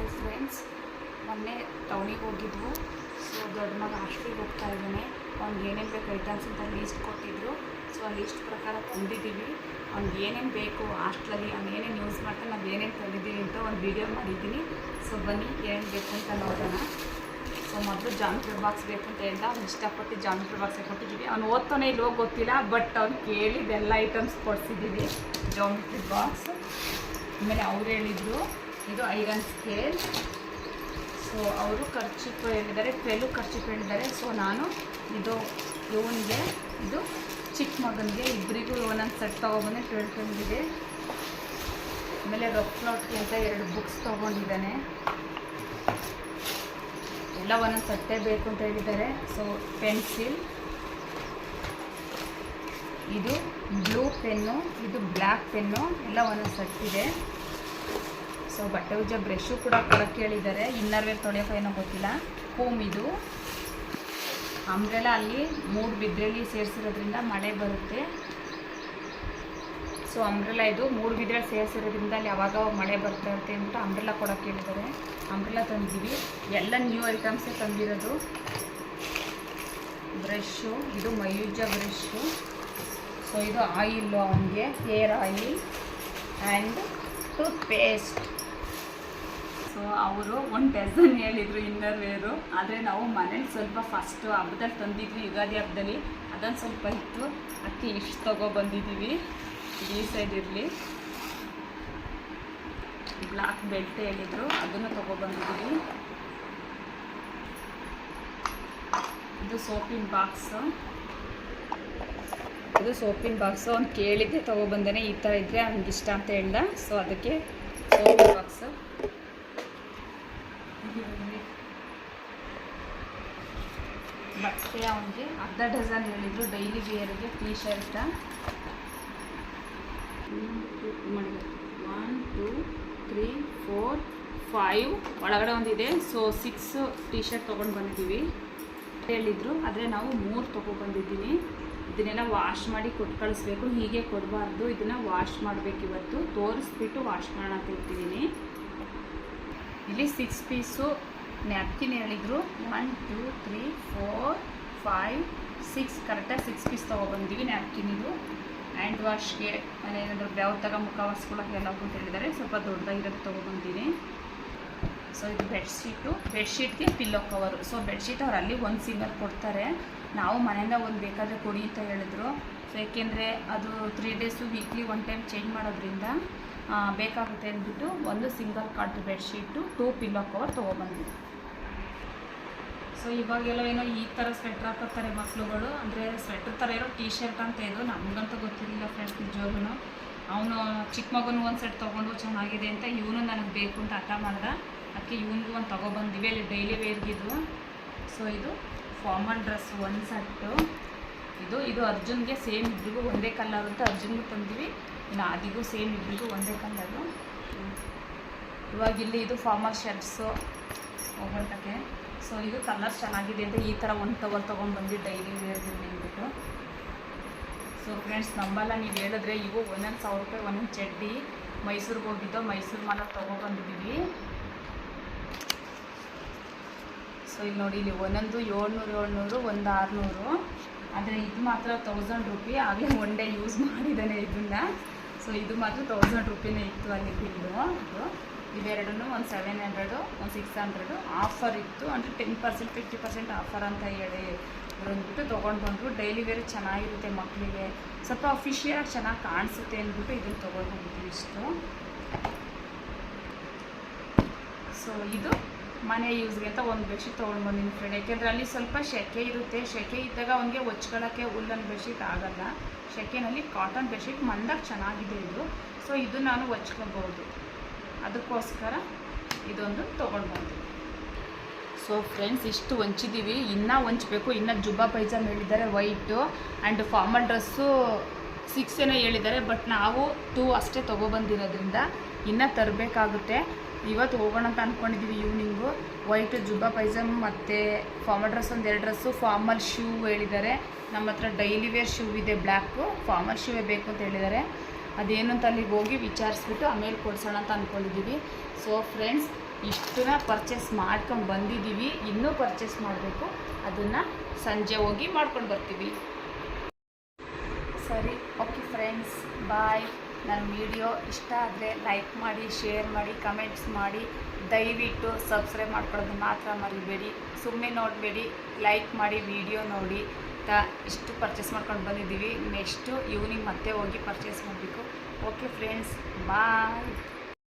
Hi friends ಮೊನ್ನೆ ಟೌನಿಗೆ ಹೋಗಿದ್ವು. So ದೊಡ್ಡ ಮಗ ಹಾಸ್ಟೆಲ್ಗೆ ಹೋಗ್ತಾ ಇದ್ದಾನೆ. ಅವ್ನಿಗೆ ಏನೇನು ಬೇಕು ಐಟಮ್ಸ್ ಅಂತ ಲೀಸ್ಟ್ ಕೊಟ್ಟಿದ್ರು. ಸೊ ಆ ಲೀಸ್ಟ್ ಪ್ರಕಾರ ತಂದಿದ್ದೀವಿ. ಅವ್ನಿಗೆ ಏನೇನು ಬೇಕು ಹಾಸ್ಟ್ಲಲ್ಲಿ ಅವ್ನು ಏನೇನು ಯೂಸ್ ಮಾಡ್ತಾನೆ, ನಾವು ಏನೇನು ತಂದಿದ್ದೀವಿ ಅಂತ ಒಂದು ವೀಡಿಯೋ ಮಾಡಿದ್ದೀನಿ. ಸೊ ಬನ್ನಿ ಏನೇನು ಬೇಕು ಅಂತ ನೋಡೋಣ. ಸೊ ಮೊದಲು ಜಾಮಿಟ್ರಿ ಬಾಕ್ಸ್ ಬೇಕು ಅಂತ ಹೇಳ್ದ. ಅವ್ನು ಇಷ್ಟಪಟ್ಟು ಜಾಮಿಟ್ರಿ ಬಾಕ್ಸೇ ಕೊಟ್ಟಿದ್ದೀವಿ. ಅವ್ನು ಓದ್ತಾನೆ ಇಲ್ಲೋ ಗೊತ್ತಿಲ್ಲ ಬಟ್ ಅವ್ನು ಕೇಳಿದ್ದೆಲ್ಲ ಐಟಮ್ಸ್ ಕೊಡ್ಸಿದ್ದೀವಿ. ಜಾಮಿಟ್ರಿ ಬಾಕ್ಸ್ ಆಮೇಲೆ ಅವ್ರು ಹೇಳಿದರು ಇದು ಐರನ್ ಸ್ಕೇಲ್. ಸೊ ಅವರು ಖರ್ಚಿಪ್ಪು ಹೇಳಿದ್ದಾರೆ ಟ್ವೆಲ್ ಖರ್ಚಿಪ್ಪು ಹೇಳಿದ್ದಾರೆ ಸೊ ನಾನು ಇದು ಇವನಿಗೆ, ಇದು ಚಿಕ್ಕ ಮಗನಿಗೆ ಇಬ್ಬರಿಗೂ ಒಂದೊಂದು ಸೆಟ್ ತೊಗೊಬಂದೆ ಟ್ವೆಲ್ ಟ್ವೆಲ್ವಿಗೆ ಆಮೇಲೆ ರಫ್ ನೋಟ್ಗೆ ಅಂತ ಎರಡು ಬುಕ್ಸ್ ತೊಗೊಂಡಿದ್ದಾನೆ. ಎಲ್ಲ ಒಂದೊಂದು ಸಟ್ಟೆ ಬೇಕು ಅಂತ ಹೇಳಿದ್ದಾರೆ. So pencil. ಇದು ಬ್ಲೂ ಪೆನ್ನು, ಇದು ಬ್ಲ್ಯಾಕ್ ಪೆನ್ನು, ಎಲ್ಲ ಒಂದೊಂದು ಸಟ್ಟಿದೆ. ಸೊ ಬಟ್ಟೆ ಉಜ್ಜ ಬ್ರಷು ಕೂಡ ಕೊಡೋಕ್ಕೆ ಹೇಳಿದ್ದಾರೆ ಇನ್ನರ್ ವೇರ್ ತೊಳೆಯೋಕೆ ಏನೋ ಗೊತ್ತಿಲ್ಲ. ಹೋಮ್ ಇದು. ಅಂಬ್ರೆಲ್ಲ ಅಲ್ಲಿ ಮೂರು ಬಿದ್ರೆಲಿ ಸೇರಿಸಿರೋದ್ರಿಂದ ಮಳೆ ಬರುತ್ತೆ. ಸೊ ಅಂಬ್ರೆಲ್ಲ ಇದು ಮೂರು ಬಿದ್ರೆಯಲ್ಲಿ ಸೇರಿಸಿರೋದ್ರಿಂದ ಅಲ್ಲಿ ಯಾವಾಗ ಮಳೆ ಬರ್ತಾ ಇರುತ್ತೆ ಅಂದ್ಬಿಟ್ಟು ಅಂಬ್ರೆಲ್ಲ ಕೊಡೋಕೆ ಹೇಳಿದ್ದಾರೆ ಅಂಬ್ರೆಲ್ಲ ತಂದಿದ್ದೀವಿ. ಎಲ್ಲ ನ್ಯೂ ಐಟಮ್ಸೇ ತಂದಿರೋದು. ಬ್ರಷ್ಷು ಇದು ಮಯೂಜ ಬ್ರಷ್ಷು ಸೊ ಇದು ಆಯಿಲ್ಲು ಅವನಿಗೆ. Hair oil and toothpaste so ಅವರು ಒಂದು ಡಜನ್ ಹೇಳಿದರು ಇನ್ನರ್ ವೇರು ಆದರೆ ನಾವು ಮನೇಲಿ ಸ್ವಲ್ಪ ಫಸ್ಟು ಹಬ್ಬದಲ್ಲಿ ತಂದಿದ್ವಿ ಯುಗಾದಿ ಹಬ್ಬದಲ್ಲಿ. ಅದೊಂದು ಸ್ವಲ್ಪ ಇತ್ತು. ಅಕ್ಕಿ ಇಷ್ಟು ತೊಗೊಬಂದಿದ್ದೀವಿ ಈ ಸೈಡ್ ಇರಲಿ. ಬ್ಲಾಕ್ ಬೆಲ್ಟ್ ಹೇಳಿದರು. ಅದನ್ನು ತೊಗೊಬಂದಿದ್ದೀವಿ ಇದು ಸೋಪಿನ ಬಾಕ್ಸು ಇದು ಸೋಪಿನ ಬಾಕ್ಸು ಅವ್ನು ಕೇಳಿದ್ದೆ ತೊಗೊಬಂದೇ ಈ ಥರ ಇದ್ದರೆ ಅವ್ನಿಗೆ ಇಷ್ಟ ಅಂತ ಹೇಳ್ದ. ಸೊ ಅದಕ್ಕೆ ಸೋಪಿನ ಬಾಕ್ಸು ಬಟ್ಟೆ ಅವನಿಗೆ ಅರ್ಧ ಡಜನ್ ಹೇಳಿದ್ರು. Daily ವಿಯರಿಗೆ T shirt one two three four five ಒಳಗಡೆ ಒಂದಿದೆ. ಸೊ ಸಿಕ್ಸ್ ಟೀ ಶರ್ಟ್ ತೊಗೊಂಡು ಬಂದಿದ್ದೀವಿ. ಹೇಳಿದ್ರು. ಆದರೆ ನಾವು ಮೂರು ತೊಗೊಬಂದಿದ್ದೀನಿ ಇದನ್ನೆಲ್ಲ ವಾಶ್ ಮಾಡಿ ಕೊಟ್ಟು ಕಳಿಸ್ಬೇಕು. ಹೀಗೆ ಕೊಡಬಾರ್ದು. ಇದನ್ನು ವಾಶ್ ಮಾಡಬೇಕು ಇವತ್ತು. ತೋರಿಸ್ಬಿಟ್ಟು ವಾಶ್ ಮಾಡೋಣ ಅಂತ ಇಲ್ಲಿ ಸಿಕ್ಸ್ ಪೀಸು ನ್ಯಾಪ್ಕಿನ್ ಹೇಳಿದ್ರು. One two three four five six ಕರೆಕ್ಟಾಗಿ ಸಿಕ್ಸ್ ಪೀಸ್ ತೊಗೊಬಂದಿವಿ ನ್ಯಾಪ್ಕಿನ್ ಇದು. ಹ್ಯಾಂಡ್ ವಾಶ್ಗೆ ಏನಾದರೂ ತಗ ಮುಖ ವಾಸ್ಕೊಳಕ್ಕೆ ಎಲ್ಲ ಅಂತ ಹೇಳಿದ್ದಾರೆ ಸ್ವಲ್ಪ ದೊಡ್ಡದಾಗಿರೋದು ತೊಗೊಬಂದಿನಿ ಸೊ ಇದು ಬೆಡ್ಶೀಟು ಬೆಡ್ಶೀಟ್ಗೆ ಪಿಲ್ಲೋ ಕವರು ಸೊ ಬೆಡ್ಶೀಟ್ ಅವ್ರು ಅಲ್ಲಿ ಒಂದು ಸಿಂಗಲ್ ಕೊಡ್ತಾರೆ. ನಾವು ಮನೆಯಿಂದ ಒಂದು ಬೇಕಾದರೆ ಕೊಡಿ ಅಂತ ಹೇಳಿದ್ರು. ಸೊ ಏಕೆಂದರೆ ಅದು three days weekly one time change ಮಾಡೋದ್ರಿಂದ ಬೇಕಾಗುತ್ತೆ ಅಂದ್ಬಿಟ್ಟು ಒಂದು single cot bedsheet two pillow cover ತೊಗೊಬಂದಿದ್ವಿ so ಇವಾಗೆಲ್ಲ ಏನೋ ಈ ಥರ ಸ್ವೆಟ್ರ್ ಹಾಕೋತಾರೆ ಮಕ್ಳುಗಳು. ಅಂದರೆ ಸ್ವೆಟ್ರ್ ಥರ ಇರೋ ಟೀ ಶರ್ಟ್ ಅಂತ ಇದು ನಮಗಂತೂ ಗೊತ್ತಿರಲಿಲ್ಲ ಫ್ರೆಂಡ್ಸ್ ನಿಜವಾಗ್ಲೂ. ಅವನು ಚಿಕ್ಕ ಮಗನೂ ಒಂದು ಸೆಟ್ ತೊಗೊಂಡು ಚೆನ್ನಾಗಿದೆ ಅಂತ ಇವನು ನನಗೆ ಬೇಕು ಅಂತ ಹಠ ಮಾಡ್ದ. ಅದಕ್ಕೆ ಇವನಿಗೂ ಒಂದು ತೊಗೊಬಂದಿವಿ ಅಲ್ಲಿ ಡೈಲಿ ವೇರ್ಗಿದು ಸೊ ಇದು ಫಾರ್ಮಲ್ ಡ್ರೆಸ್ ಒಂದು ಸೆಟ್ಟು ಇದು ಇದು ಅರ್ಜುನ್ಗೆ ಸೇಮ್ ಇಬ್ಬರಿಗೂ ಒಂದೇ ಕಲರ್ ಅಂತ ಅರ್ಜುನ್ಗೂ ತಂದಿವಿ. ಇನ್ನು ಆದಿಗೂ ಸೇಮ್ ಇಬ್ಬರಿಗೂ ಒಂದೇ ಕಲರು ಇವಾಗ ಇಲ್ಲಿ ಇದು ಫಾರ್ಮಲ್ ಶರ್ಟ್ಸು ಹೋಗೋಟಕ್ಕೆ ಸೊ ಇದು ಕಲರ್ ಚೆನ್ನಾಗಿದೆ ಅಂತ ಈ ಥರ ಒಂದು ಟವಲ್ ತೊಗೊಂಡ್ಬಂದು ಡೈಲಿ ವೇರ್ಗೆ ಅಂದ್ಬಿಟ್ಟು ಸೊ ಫ್ರೆಂಡ್ಸ್ ನಂಬಲ್ಲ, ನೀವು ಹೇಳಿದ್ರೆ ಇವು ಒಂದೊಂದು ಸಾವಿರ ರೂಪಾಯಿ, ಒಂದೊಂದು ಚಡ್ಡಿ. ಮೈಸೂರಿಗೆ ಹೋಗಿದ್ದೋ, ಮೈಸೂರು ಮಾಲ ತೊಗೊಬಂದಿದ್ದೀವಿ ಸೊ ಇಲ್ಲಿ ನೋಡಿ, ಇಲ್ಲಿ ಒಂದೊಂದು ಏಳ್ನೂರು ಏಳ್ನೂರು, ಒಂದು ಆರುನೂರು. ಆದರೆ ಇದು ಮಾತ್ರ ತೌಸಂಡ್ ರುಪಿ ಆಗಲೇ ಒನ್ ಡೇ ಯೂಸ್ ಮಾಡಿದ್ದಾನೆ ಇದನ್ನು. ಸೊ ಇದು ಮಾತ್ರ ತೌಸಂಡ್ ರುಪಿನೇ ಇತ್ತು ಅಲ್ಲಿ ಬಿಲ್ಲು. ಇದು ಇವೆರಡೂ ಒಂದು ಸೆವೆನ್ ಹಂಡ್ರೆಡು ಒಂದು ಸಿಕ್ಸ್ ಹಂಡ್ರೆಡು ಆಫರ್ ಇತ್ತು. ಅಂದರೆ ten percent fifty percent offer ಅಂತ ಹೇಳಿ ಅಂದ್ಬಿಟ್ಟು ತೊಗೊಂಡು ಬಂದರು. ಡೈಲಿ ವೇರ್ ಚೆನ್ನಾಗಿರುತ್ತೆ ಮಕ್ಕಳಿಗೆ ಸ್ವಲ್ಪ ಅಫಿಷಿಯಲಾಗಿ ಚೆನ್ನಾಗಿ ಕಾಣಿಸುತ್ತೆ ಅಂದ್ಬಿಟ್ಟು ಇದನ್ನು ತೊಗೊಂಡು ಬಂದಿದ್ದೀವಿ ಇಷ್ಟು. ಸೊ ಇದು ಮನೆ ಯೂಸ್ಗೆ ಅಂತ ಒಂದು ಬೆಡ್ಶೀಟ್ ತೊಗೊಂಡು ಬಂದಿನಿ ಫ್ರೆಂಡ್ ಯಾಕೆಂದರೆ ಅಲ್ಲಿ ಸ್ವಲ್ಪ ಸೆಕೆ ಇರುತ್ತೆ. ಸೆಕೆ ಇದ್ದಾಗ ಅವನಿಗೆ ಒಚ್ಕೊಳ್ಳೋಕ್ಕೆ ಉಲ್ಲನ್ ಬೆಡ್ಶೀಟ್ ಆಗಲ್ಲ. ಸೆಕೆನಲ್ಲಿ ಕಾಟನ್ ಬೆಡ್ಶೀಟ್ ಮಂದಾಗ ಚೆನ್ನಾಗಿದೆ ಇದು. ಸೊ ಇದು ನಾನು ಹೊಚ್ಕೋಬೋದು ಅದಕ್ಕೋಸ್ಕರ ಇದೊಂದು ತೊಗೊಂಡು ಬಂದೆ ಸೊ ಫ್ರೆಂಡ್ಸ್ ಇಷ್ಟು ಹೊಂಚಿದ್ದೀವಿ ಇನ್ನೂ ಹೊಂಚಬೇಕು. ಇನ್ನೂ ಜುಬ್ಬಾ ಪೈಜಾಮ್ ಹೇಳಿದ್ದಾರೆ, white and formal dress six ಏನೋ ಹೇಳಿದ್ದಾರೆ, ಬಟ್ ನಾವು ಟೂ ಅಷ್ಟೇ ತೊಗೊಬಂದಿರೋದ್ರಿಂದ ಇನ್ನೂ ತರಬೇಕಾಗುತ್ತೆ. ಇವತ್ತು ಹೋಗೋಣ ಅಂತ ಅಂದ್ಕೊಂಡಿದ್ದೀವಿ ಈವ್ನಿಂಗು. ವೈಟ್, ಜುಬ್ಬಾ ಪೈಜಾಮ್ ಮತ್ತು ಫಾರ್ಮಲ್ ಡ್ರೆಸ್ ಒಂದು ಎರಡು ಡ್ರೆಸ್ಸು, ಫಾರ್ಮಲ್ ಶೂ ಹೇಳಿದ್ದಾರೆ. ನಮ್ಮ ಹತ್ರ ಡೈಲಿ ವೇರ್ ಶೂ ಇದೆ, ಬ್ಲ್ಯಾಕು. ಫಾರ್ಮಲ್ ಶೂವೇ ಬೇಕು ಅಂತ ಹೇಳಿದ್ದಾರೆ. ಅದೇನು ಅಂತ ಅಲ್ಲಿಗೆ ಹೋಗಿ ವಿಚಾರಿಸ್ಬಿಟ್ಟು ಆಮೇಲೆ ಕೊಡ್ಸೋಣ ಅಂತ ಅಂದ್ಕೊಂಡಿದ್ದೀವಿ ಸೊ ಫ್ರೆಂಡ್ಸ್ ಇಷ್ಟನ್ನ ಪರ್ಚೇಸ್ ಮಾಡ್ಕೊಂಡು ಬಂದಿದ್ದೀವಿ. ಇನ್ನೂ ಪರ್ಚೇಸ್ ಮಾಡಬೇಕು. ಅದನ್ನು ಸಂಜೆ ಹೋಗಿ ಮಾಡ್ಕೊಂಡು ಬರ್ತೀವಿ. ಸರಿ ಓಕೆ ಫ್ರೆಂಡ್ಸ್ ಬಾಯ್ ನನ್ನ ವಿಡಿಯೋ ಇಷ್ಟ ಆದರೆ ಲೈಕ್ ಮಾಡಿ ಶೇರ್ ಮಾಡಿ ಕಮೆಂಟ್ಸ್ ಮಾಡಿ. ದಯವಿಟ್ಟು ಸಬ್ಸ್ಕ್ರೈಬ್ ಮಾಡ್ಕೊಳ್ಳೋದು ಮಾತ್ರ ಮರಿಬೇಡಿ. ಸುಮ್ಮನೆ ನೋಡಬೇಡಿ. ಲೈಕ್ ಮಾಡಿ ವಿಡಿಯೋ ನೋಡಿ. ತ ಇಷ್ಟು ಪರ್ಚೇಸ್ ಮಾಡ್ಕೊಂಡು ಬಂದಿದ್ದೀವಿ. ನೆಕ್ಸ್ಟು ಈವ್ನಿಂಗ್ ಮತ್ತೆ ಹೋಗಿ ಪರ್ಚೇಸ್ ಮಾಡಬೇಕು. Okay friends bye